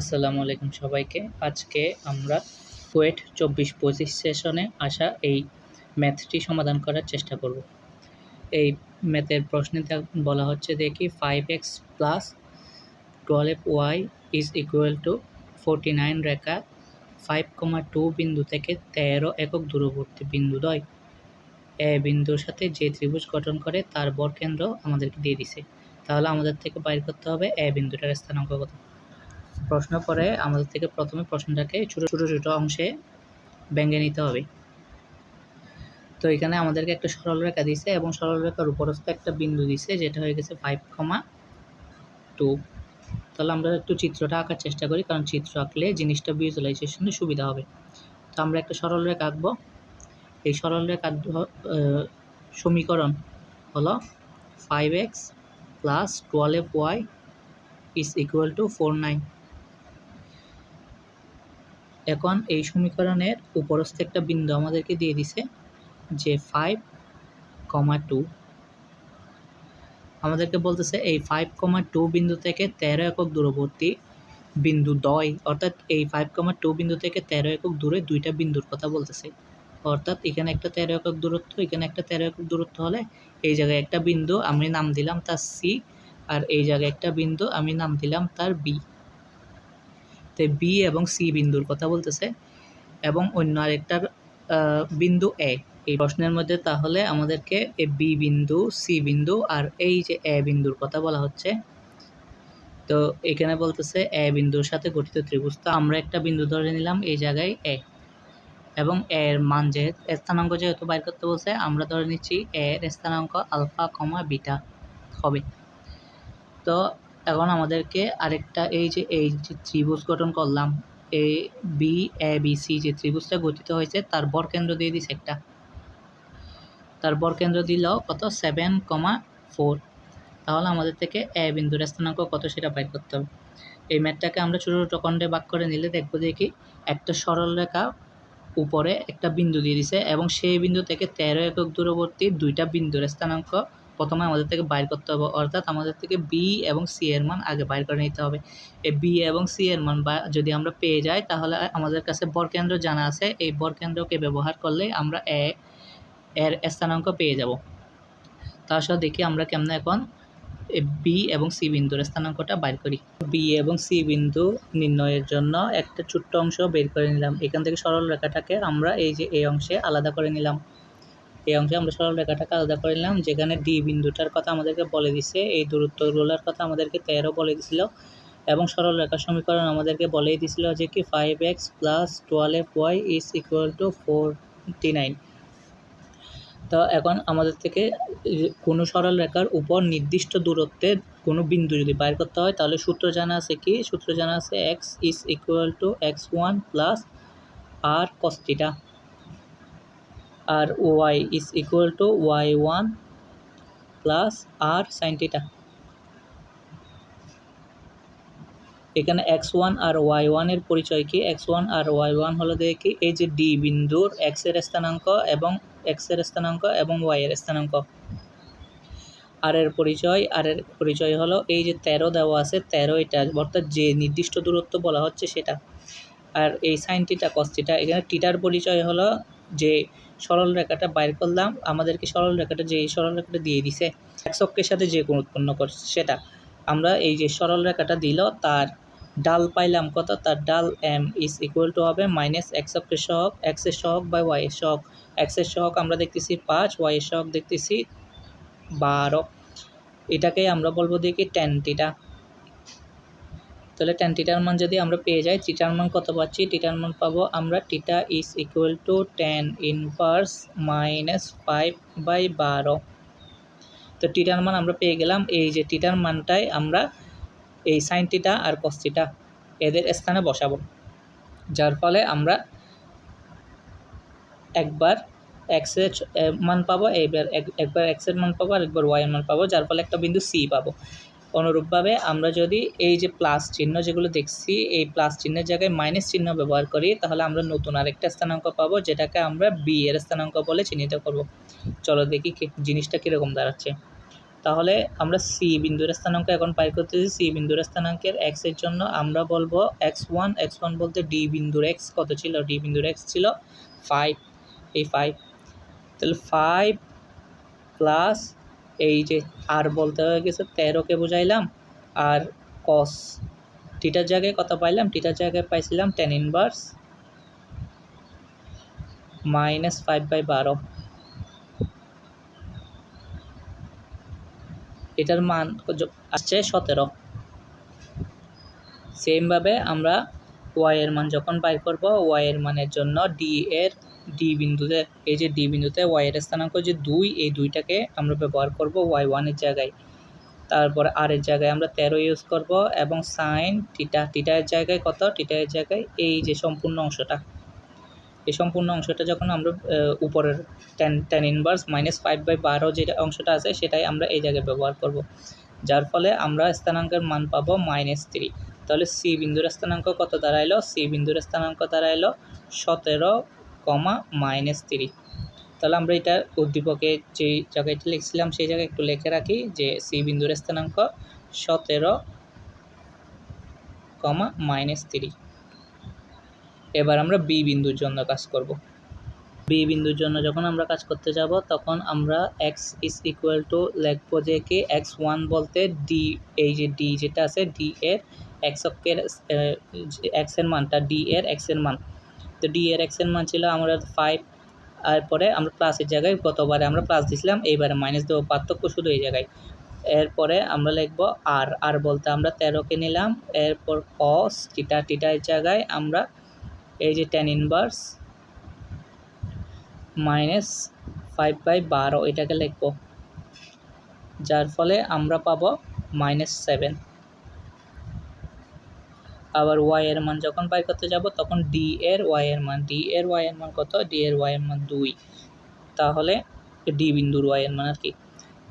আসসালামু আলাইকুম সবাইকে। আজকে আমরা কুয়েট চব্বিশ পঁচিশ সেশনে আসা এই ম্যাথটি সমাধান করার চেষ্টা করব। এই ম্যাথের প্রশ্নে বলা হচ্ছে দেখি five X plus twelve Y is equal to forty nine Rekha five comma two বিন্দু থেকে তেরো একক দূরবর্তী বিন্দু দ্বয় এ বিন্দুর সাথে যে ত্রিভুজ গঠন করে তার বরকেন্দ্র আমাদেরকে দিয়ে দিছে। তাহলে আমাদের থেকে বাইর করতে হবে এ বিন্দুটার স্থানাঙ্ক কত? প্রশ্ন পরে আমাদের থেকে প্রথমে প্রশ্নটাকে ছোট ছোট ছোট অংশে ভেঙে নিতে হবে। তো এখানে আমাদেরকে একটা সরলরেখা দিছে এবং সরলরেখার উপরস্থ একটা বিন্দু দিছে যেটা হয়ে গেছে ফাইভ কমা টু তাহলে আমরা একটু চিত্রটা আঁকার চেষ্টা করি, কারণ চিত্র আঁকলে জিনিসটা ভিজুয়ালাইজেশনে সুবিধা হবে। তো আমরা একটা সরলরেখা আঁকবো। এই সরলরেখার সমীকরণ হলো five x plus twelve y is equal to four nine এখন এই সমীকরণের উপরস্থ একটা বিন্দু আমাদেরকে দিয়ে দিছে যে ফাইভ কমা টু আমাদেরকে বলতেছে এই ফাইভ কমা টু বিন্দু থেকে তেরো একক দূরবর্তী বিন্দু দয়, অর্থাৎ এই ফাইভ কমা টু বিন্দু থেকে তেরো একক দূরে দুইটা বিন্দুর কথা বলতেছে। অর্থাৎ এখানে একটা তেরো একক দূরত্ব, এখানে একটা তেরো একক দূরত্ব হলে এই জায়গায় একটা বিন্দু আমি নাম দিলাম তার সি আর এই জায়গায় একটা বিন্দু আমি নাম দিলাম তার বি তো বি এবং সি বিন্দুর কথা বলতেছে এবং অন্য আরেকটার বিন্দু এ এই প্রশ্নের মধ্যে তাহলে আমাদেরকে এ বি বিন্দু সি বিন্দু আর এই যে এ বিন্দুর কথা বলা হচ্ছে। তো এখানে বলতেছে এ বিন্দুর সাথে গঠিত ত্রিভুজ। তো আমরা একটা বিন্দু ধরে নিলাম এই জায়গায় এ এবং এর মান যেহেতু স্থানাঙ্ক যেহেতু বাইর করতে বলছে, আমরা ধরে নিচ্ছি এর স্থানাঙ্ক আলফা কমা বিটা হবে। তো এখন আমাদেরকে আরেকটা এই যে এই যে ত্রিভুজ গঠন করলাম, A, B A, B, C যে ত্রিভুজটা গঠিত হয়েছে, তার বরকেন্দ্র দিয়ে দিছে একটা। তার বরকেন্দ্র দিল কত? Seven comma four. তাহলে আমাদের থেকে এ বিন্দুর স্থানাঙ্ক কত সেটা বাইর করতে হবে। এই ম্যাথটাকে আমরা ছোটো ছোটো খণ্ডে ভাগ করে নিলে দেখব কি, একটা সরল রেখা উপরে একটা বিন্দু দিয়ে দিছে এবং সেই বিন্দু থেকে তেরো একক দূরবর্তী দুইটা বিন্দুর স্থানাঙ্ক প্রথমে আমাদের থেকে বাইর করতে হবে, অর্থাৎ আমাদের থেকে বি এবং সি এর মান আগে বাইর করে নিতে হবে। এই বি এবং সি এর মান বা যদি আমরা পেয়ে যাই, তাহলে আমাদের কাছে বরকেন্দ্র জানা আছে। এই বরকেন্দ্রকে ব্যবহার করলে আমরা এ এর স্থানাঙ্ক পেয়ে যাব। তার সাথে দেখি আমরা কেমন এখন বি এবং সি বিন্দুর স্থানাঙ্কটা বাইর করি। বি এবং সি বিন্দু নির্ণয়ের জন্য একটা ছোট্ট অংশ বের করে নিলাম। এখান থেকে সরল রেখাটাকে আমরা এই যে এই অংশে আলাদা করে নিলাম। এই অংশে আমরা সরল রেখাটাকে আলাদা করে নিলাম, যেখানে ডি বিন্দুটার কথা আমাদেরকে বলে দিছে, এই দূরত্বগুলোর কথা আমাদেরকে তেরো বলে দিছিল এবং সরল রেখা সমীকরণ আমাদেরকে বলেই দিছিল যে কি five x plus twelve y is equal to forty nine তো এখন আমাদের থেকে কোনো সরল রেখার উপর নির্দিষ্ট দূরত্বে কোনো বিন্দু যদি বাইর করতে হয়, তাহলে সূত্র জানা আছে কি? সূত্র জানা আছে x is equal to x one plus r cos theta R y is equal to y one plus r sin theta এখানে এক্স ওয়ান আর ওয়াই ওয়ানের পরিচয় কি? এক্স ওয়ান আর ওয়াই ওয়ান হলো দেখি এই যে ডি বিন্দুর এক্সের স্থানাঙ্ক এবং এক্সের স্থানাঙ্ক এবং ওয়াই এর স্থানাঙ্ক। আর এর পরিচয় আর এর পরিচয় হলো এই যে তেরো দেওয়া আছে, তেরো এটা অর্থাৎ যে নির্দিষ্ট দূরত্ব বলা হচ্ছে সেটা। আর এই সাইন টিটা এখানে টিটার পরিচয় হলো যে সরল রেখাটা বাইর করলাম। আমাদেরকে সরল রেখাটা যে সরল রেখাটা দিয়ে দিছে এক অক্ষের সাথে যে কোন উৎপন্ন করছে সেটা। আমরা এই যে সরল রেখাটা দিল, তার ডাল পাইলাম কত? তার ডাল এম ইজ ইকুয়াল টু হবে মাইনাস এক্স অক্ষের সহগ এক্সের সহগ বাই ওয়াই এর সহগ। এক্সের সহগ আমরা দেখতেছি পাঁচ ওয়াই এর সহগ দেখতেছি বারো। এটাকে আমরা বলব দেখি টেন টিটা তাহলে টেন টিটার মান যদি আমরা পেয়ে যাই টিটার মান কত পাচ্ছি? টিটার মান পাবো আমরা theta is equal to tan inverse minus five by বারো। তো টিটার মান আমরা পেয়ে গেলাম, এই যে টিটার মানটাই আমরা এই সাইন টিটা আর কস টিটা এদের স্থানে বসাবো। যার ফলে আমরা একবার এক্সের মান পাবো, এইবার একবার এক্সের মান পাবো আর একবার ওয়াইয়ের মান পাবো, যার ফলে একটা বিন্দু সি পাবো। অনুরূপভাবে আমরা যদি এই যে প্লাস চিহ্ন যেগুলো দেখছি, এই প্লাস চিহ্নের জায়গায় মাইনাস চিহ্ন ব্যবহার করি, তাহলে আমরা নতুন আরেকটা স্থানাঙ্ক পাবো, যেটাকে আমরা বি এর স্থানাঙ্ক বলে চিহ্নিত করব। চলো দেখি জিনিসটা কীরকম দাঁড়াচ্ছে। তাহলে আমরা সি বিন্দুর স্থানাঙ্ক এখন পাই করতেছি। সি বিন্দুর স্থানাঙ্কের এক্স জন্য আমরা বলব এক্স ওয়ান এক্স ওয়ান বলতে ডি বিন্দুর এক্স কত ছিল? ডি বিন্দুর এক্স ছিল ফাইভ এই ফাইভ তাহলে ফাইভ প্লাস এই যে আর বলতে হয়ে গেছে তেরোকে বুঝাইলাম আর কস টিটার জায়গায় কত পাইলাম? টিটার জায়গায় পাইছিলাম tan inverse minus five by বারো। এটার মান আসছে সতেরো। সেমভাবে আমরা ওয়াই এর মান যখন বাইর করব ওয়াই এর মানের জন্য ডি এর ডি বিন্দুতে, এই যে ডি বিন্দুতে ওয়াই এর স্থানাঙ্ক যে দুই, এই দুইটাকে আমরা ব্যবহার করব ওয়াই ওয়ানের জায়গায়। তারপর আর এর জায়গায় আমরা তেরো ইউজ করব এবং সাইন টিটা টিটার জায়গায় কত? টিটার জায়গায় এই যে সম্পূর্ণ অংশটা। এই সম্পূর্ণ অংশটা যখন আমরা উপরের tan tan inverse minus five by বারো যেটা অংশটা আছে, সেটাই আমরা এই জায়গায় ব্যবহার করব। যার ফলে আমরা স্থানাঙ্কের মান পাবো মাইনাস থ্রি তাহলে সি বিন্দুর স্থানাঙ্ক কত দাঁড়াইলো? সি বিন্দুর স্থানাঙ্ক দাঁড়াইলো সতেরো কমা মাইনাস থ্রি তাহলে আমরা এটা উদ্দীপকে যে জায়গাটা লিখছিলাম, সেই জায়গায় একটু লিখে রাখি যে সি বিন্দুর স্থানাঙ্ক সতেরো কমা মাইনাস থ্রি এবার আমরা বি বিন্দুর জন্য কাজ করব। বি বিন্দুর জন্য যখন আমরা কাজ করতে যাব, তখন আমরা এক্স ইজ ইকুয়াল টু লিখব যে কি এক্স ওয়ান বলতে ডি, এই যে ডি যেটা আছে, ডি এর এক্স অক্ষের এক্স মানটা, ডি এর এক্স মান। তো ডি এর এক্স মান ছিল আমরা ফাইভ এরপরে আমরা প্লাসের জায়গায় গতবারে আমরা প্লাস দিয়েছিলাম এইবারে মাইনাস দেবো পার্থক্য শুধু এই জায়গায়। এরপরে আমরা লিখব আর আর বলতে আমরা তেরোকে নিলাম এরপর কস টিটা টিটার জায়গায় আমরা এই যে tan inverse minus five by বারো এটাকে লিখব, যার ফলে আমরা পাবো মাইনাস সেভেন আবার ওয়াই এর মান যখন বাই করতে যাব? তখন ডি এর ওয়াই এর মান ডি এর ওয়াই এর মান কত? ডি এর ওয়াই এর মান দুই। তাহলে ডি বিন্দুর ওয়াই এর মান আর কি।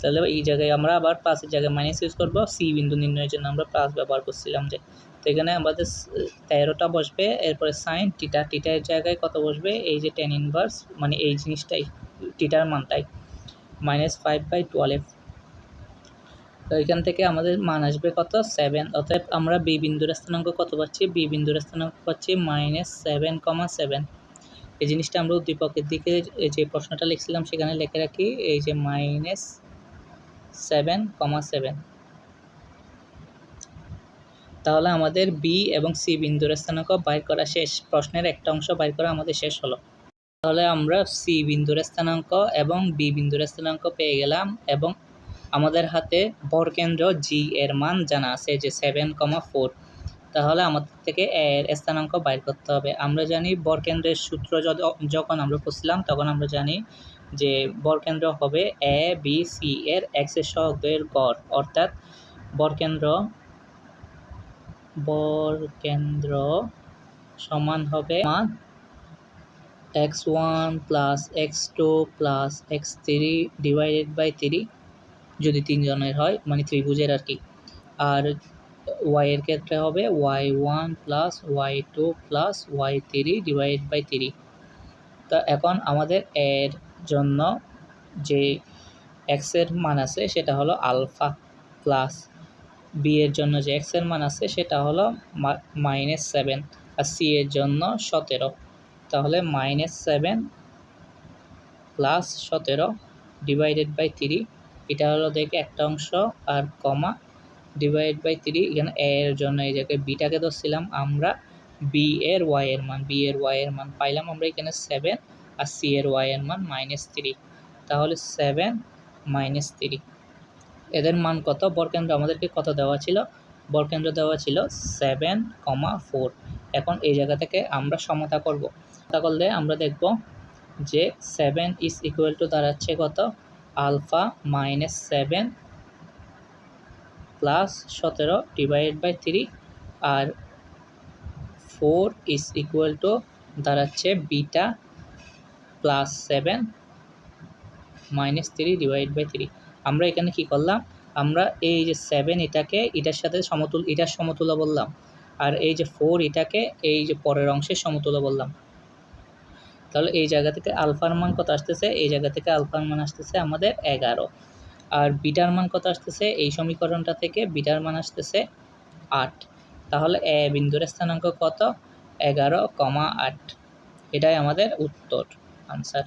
তাহলে এই জায়গায় আমরা আবার প্লাসের জায়গায় মাইনাস ইউজ করব। সি বিন্দু নির্ণয়ের জন্য আমরা প্লাস ব্যবহার করছিলাম যে, তো এখানে আমাদের তেরোটা বসবে, এরপরে সাইন টিটা টিটার জায়গায় কত বসবে? এই যে টেন ইনভার্স মানে এই জিনিসটাই টিটার মানটাই। মাইনাস ফাইভ বাই টুয়েলভ তো এখান থেকে আমাদের মান আসবে কত? সেভেন অতএব আমরা বি বিন্দুর স্থানাঙ্ক কত পাচ্ছি? বি বিন্দুর স্থানাঙ্ক পাচ্ছি মাইনাস সেভেন কমা সেভেন এই জিনিসটা আমরা উদ্দীপকের দিকে যে প্রশ্নটা লিখছিলাম সেখানে লিখে রাখি, এই যে মাইনাস সেভেন কমা সেভেন তাহলে আমাদের বি এবং সি বিন্দুর স্থানাঙ্ক বাইর করা শেষ। প্রশ্নের একটা অংশ বাইর করা আমাদের শেষ হলো। তাহলে আমরা সি বিন্দুর স্থানাঙ্ক এবং বি বিন্দুর স্থানাঙ্ক পেয়ে গেলাম এবং আমাদের হাতে বরকেন্দ্র জি এর মান জানা আছে যে সেভেন কমা ফোর তাহলে আমাদের থেকে এ এর স্থানাঙ্ক বাইর করতে হবে। আমরা জানি বরকেন্দ্রের সূত্র যখন আমরা পড়ছিলাম তখন আমরা জানি যে বরকেন্দ্র হবে এ বি সি এর এক্সের সহগের গড়। অর্থাৎ বরকেন্দ্র বরকেন্দ্র সমান হবে মান x one plus x two plus x three divided by three যদি তিনজনের হয় মানে ত্রিভুজের আর কি। আর ওয়াই এর ক্ষেত্রে হবে y one plus y two plus y three divide by three তা এখন আমাদের এর জন্য যে এক্সের মান আছে, সেটা হলো আলফা প্লাস বি এর জন্য যে এক্সের মান আছে, সেটা হলো মাইনাস সেভেন আর সি এর জন্য সতেরো। তাহলে মাইনাস সেভেন প্লাস সতেরো ডিভাইডেড বাই থ্রি এটা হলো দেখে একটা অংশ আর কমা ডিভাইড বাই থ্রি এখানে এ এর জন্য এই জায়গায় বিটাকে ধরছিলাম, আমরা বি এর ওয়াই এর মান বি এর ওয়াই এর মান পাইলাম আমরা এখানে সেভেন আর সি এর ওয়াই এর মান মাইনাস থ্রি তাহলে সেভেন মাইনাস থ্রি এদের মান কত? বরকেন্দ্র আমাদেরকে কত দেওয়া ছিল? বরকেন্দ্র দেওয়া ছিল সেভেন কমা ফোর এখন এই জায়গা থেকে আমরা সমতা করব। সমতা করলে আমরা দেখব যে সেভেন ইজ ইকুয়াল টু দাঁড়াচ্ছে কত? আলফা মাইনাস সেভেন প্লাস সতেরো ডিভাইড বাই থ্রি আর ফোর ইজ ইকুয়াল টু দাঁড়াচ্ছে beta plus seven minus three divide by three. আমরা এখানে কি করলাম? আমরা এই যে সেভেন এটাকে এটার সাথে সমতুল, এটার সমতুল্য বললাম। আর এই যে ফোর এটাকে এই যে পরের অংশের সমতুল্য বললাম। তাহলে এই জায়গা থেকে আলফার মান কত আসতেছে? এই জায়গা থেকে আলফার মান আসতেছে আমাদের এগারো। আর বিটার মান কত আসতেছে? এই সমীকরণটা থেকে বিটার মান আসতেছে আট। তাহলে এ বিন্দুর স্থানাঙ্ক কত? এগারো কমা আট। এটাই আমাদের উত্তর আনসার